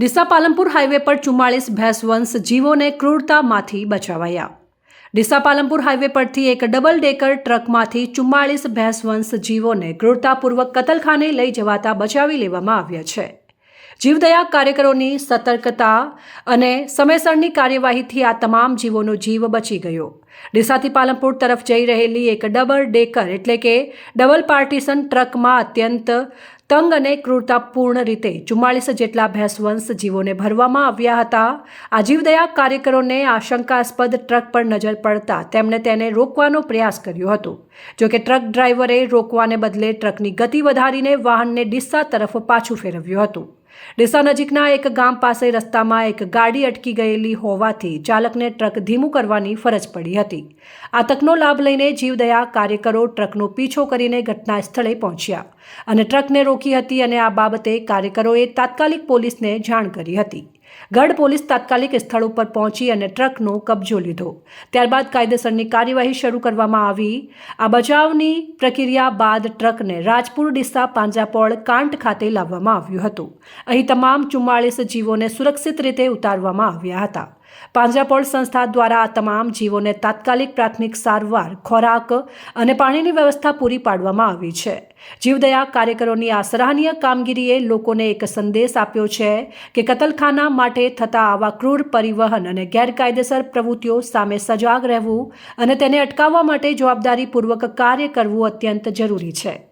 Deesa Palanpur highway પર ચુમ્માળીસ ભેંસવંશ જીવોને ક્રૂરતામાંથી બચાવાયા. ડીસા પાલનપુર હાઈવે પરથી એક ડબલ ડેકર ટ્રકમાંથી ચુમ્માળીસ ભેંસવંશ જીવોને ક્રૂરતાપૂર્વક કતલખાને લઈ જવાતા બચાવી લેવામાં આવ્યા છે. જીવદયા કાર્યકરોની સતર્કતા અને સમયસરની કાર્યવાહીથી આ તમામ જીવોનો જીવ બચી ગયો. ડીસાથી પાલનપુર તરફ જઈ રહેલી એક ડબલ ડેકર એટલે કે ડબલ પાર્ટીશન ટ્રકમાં અત્યંત તંગ અને ક્રૂરતાપૂર્ણ રીતે ચુમ્માળીસ જેટલા ભેંસવંશ જીવોને ભરવામાં આવ્યા હતા. આ જીવદયા કાર્યકરોને આશંકાસ્પદ ટ્રક પર નજર પડતા તેમણે તેને રોકવાનો પ્રયાસ કર્યો હતો. જો કે ટ્રક ડ્રાઈવરે રોકવાને બદલે ટ્રકની ગતિ વધારીને વાહનને ડિસ્સા તરફ પાછું ફેરવ્યું હતું. ડીસા નજીકના એક ગામ પાસે રસ્તામાં એક ગાડી અટકી ગયેલી હોવાથી ચાલકને ટ્રક ધીમું કરવાની ફરજ પડી હતી. આ તકનો લાભ લઈને જીવદયા કાર્યકરો ટ્રકનો પીછો કરીને ઘટના સ્થળે પહોંચ્યા અને ટ્રકને રોકી હતી અને આ બાબતે કાર્યકરોએ તાત્કાલિક પોલીસને જાણ કરી હતી. ગઢ પોલીસ તાત્કાલિક સ્થળ ઉપર પહોંચી અને ટ્રકનો કબજો લીધો. ત્યારબાદ કાયદેસરની કાર્યવાહી શરૂ કરવામાં આવી. આ બચાવની પ્રક્રિયા બાદ ટ્રકને રાજપુર ડીસા પાંજાપોળ કાંટ ખાતે લાવવામાં આવ્યું હતું. અહીં તમામ ચુમ્માળીસ જીવોને સુરક્ષિત રીતે ઉતારવામાં આવ્યા હતા. પાંજરાપોળ સંસ્થા દ્વારા આ તમામ જીવોને તાત્કાલિક પ્રાથમિક સારવાર, ખોરાક અને પાણીની વ્યવસ્થા પૂરી પાડવામાં આવી છે. જીવદયા કાર્યકરોની આ સરાહનીય કામગીરીએ લોકોને એક સંદેશ આપ્યો છે કે કતલખાના માટે થતા આવા ક્રૂર પરિવહન અને ગેરકાયદેસર પ્રવૃત્તિઓ સામે સજાગ રહેવું અને તેને અટકાવવા માટે જવાબદારીપૂર્વક કાર્ય કરવું અત્યંત જરૂરી છે.